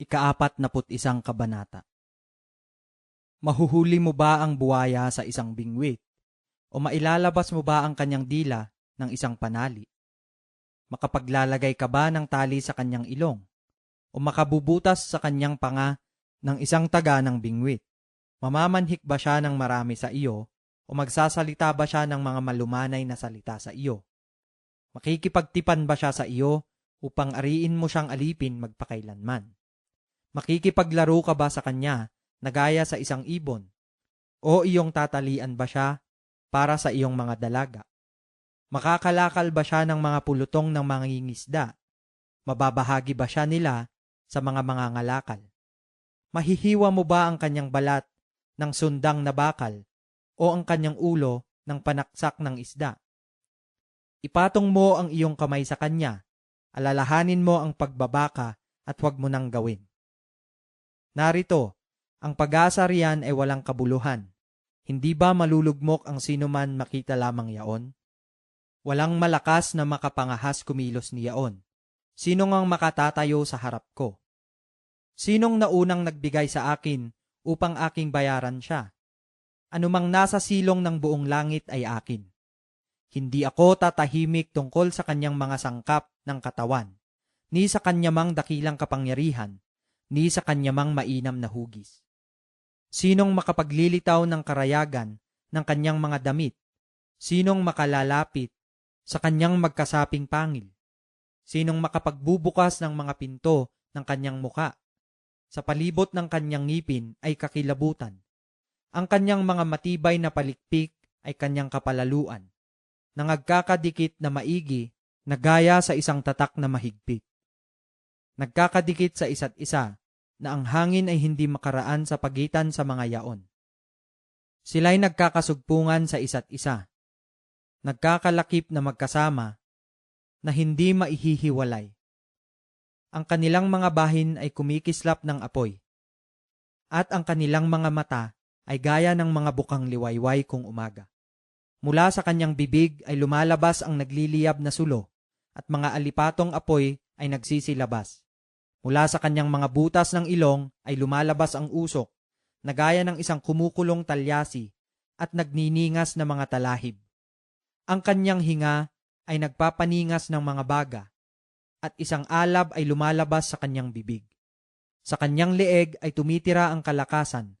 Ikaapat naput isang kabanata. Mahuhuli mo ba ang buwaya sa isang bingwit? O mailalabas mo ba ang kanyang dila ng isang panali? Makapaglalagay ka ba ng tali sa kanyang ilong? O makabubutas sa kanyang panga ng isang taga ng bingwit? Mamamanhik ba siya ng marami sa iyo? O magsasalita ba siya ng mga malumanay na salita sa iyo? Makikipagtipan ba siya sa iyo upang ariin mo siyang alipin magpakailanman? Makikipaglaro ka ba sa kanya na gaya sa isang ibon? O iyong tatalian ba siya para sa iyong mga dalaga? Makakalakal ba siya ng mga pulutong ng mga ngingisda? Mababahagi ba siya nila sa mga mga ngalakal? Mahihiwa mo ba ang kanyang balat ng sundang na bakal o ang kanyang ulo ng panaksak ng isda? Ipatong mo ang iyong kamay sa kanya, alalahanin mo ang pagbabaka at huwag mo nang gawin. Narito, ang pag-asa riyan ay walang kabuluhan. Hindi ba malulugmok ang sinuman makita lamang yaon? Walang malakas na makapangahas kumilos ni yaon. Sino ngang makatatayo sa harap ko? Sinong naunang nagbigay sa akin upang aking bayaran siya? Anumang nasa silong ng buong langit ay akin. Hindi ako tatahimik tungkol sa kanyang mga sangkap ng katawan, ni sa kanyamang dakilang kapangyarihan, ni sa kanyamang mainam na hugis. Sinong makapaglilitaw ng karayagan ng kanyang mga damit? Sinong makalalapit sa kanyang magkasaping pangil? Sinong makapagbubukas ng mga pinto ng kanyang muka? Sa palibot ng kanyang ngipin ay kakilabutan. Ang kanyang mga matibay na palikpik ay kanyang kapalaluan. Nangagkakadikit na maigi na gaya sa isang tatak na mahigpit. Nagkakadikit sa isa't isa na ang hangin ay hindi makaraan sa pagitan sa mga yaon. Sila'y nagkakasugpungan sa isa't isa. Nagkakalakip na magkasama na hindi maihihiwalay. Ang kanilang mga bahin ay kumikislap ng apoy. At ang kanilang mga mata ay gaya ng mga bukang liwayway kung umaga. Mula sa kanyang bibig ay lumalabas ang nagliliyab na sulo at mga alipatong apoy ay nagsisilabas. Mula sa kanyang mga butas ng ilong ay lumalabas ang usok, na gaya ng isang kumukulong talyasi at nagniningas na mga talahib. Ang kanyang hinga ay nagpapaningas ng mga baga, at isang alab ay lumalabas sa kanyang bibig. Sa kanyang leeg ay tumitira ang kalakasan,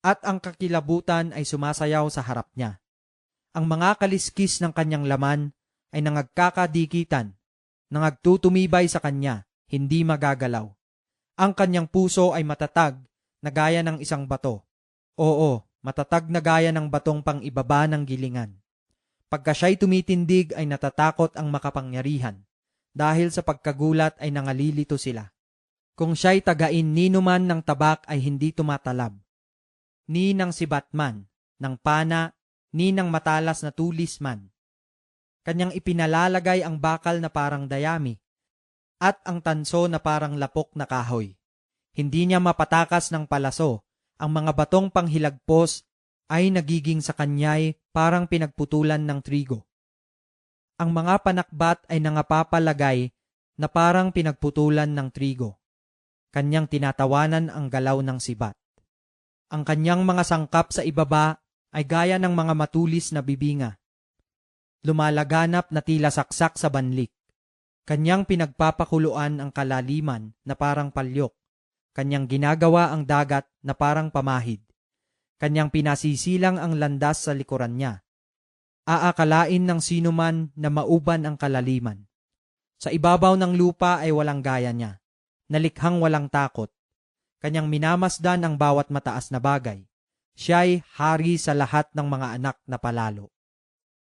at ang kakilabutan ay sumasayaw sa harap niya. Ang mga kaliskis ng kanyang laman ay nangagkakadikitan, nangagtutumibay sa kanya, hindi magagalaw. Ang kanyang puso ay matatag na gaya ng isang bato. Oo, matatag na gaya ng batong pang ibaba ng gilingan. Pagka siya'y tumitindig ay natatakot ang makapangyarihan. Dahil sa pagkagulat ay nangalilito sila. Kung siya'y tagain ni numan ng tabak ay hindi tumatalab. Ni ng sibatman, ng pana, ni ng matalas na tulis man. Kanyang ipinalalagay ang bakal na parang dayami at ang tanso na parang lapok na kahoy. Hindi niya mapatakas ng palaso. Ang mga batong panghilagpos ay nagiging sa kanya'y parang pinagputulan ng trigo. Ang mga panakbat ay nangapapalagay na parang pinagputulan ng trigo. Kanyang tinatawanan ang galaw ng sibat. Ang kanyang mga sangkap sa ibaba ay gaya ng mga matulis na bibinga. Lumalaganap na tila saksak sa banlik. Kanyang pinagpapakuluan ang kalaliman na parang palyok. Kanyang ginagawa ang dagat na parang pamahid. Kanyang pinasisilang ang landas sa likuran niya. Aakalain ng sinuman na mauban ang kalaliman. Sa ibabaw ng lupa ay walang gaya niya. Nalikhang walang takot. Kanyang minamasdan ang bawat mataas na bagay. Siya'y hari sa lahat ng mga anak na palalo.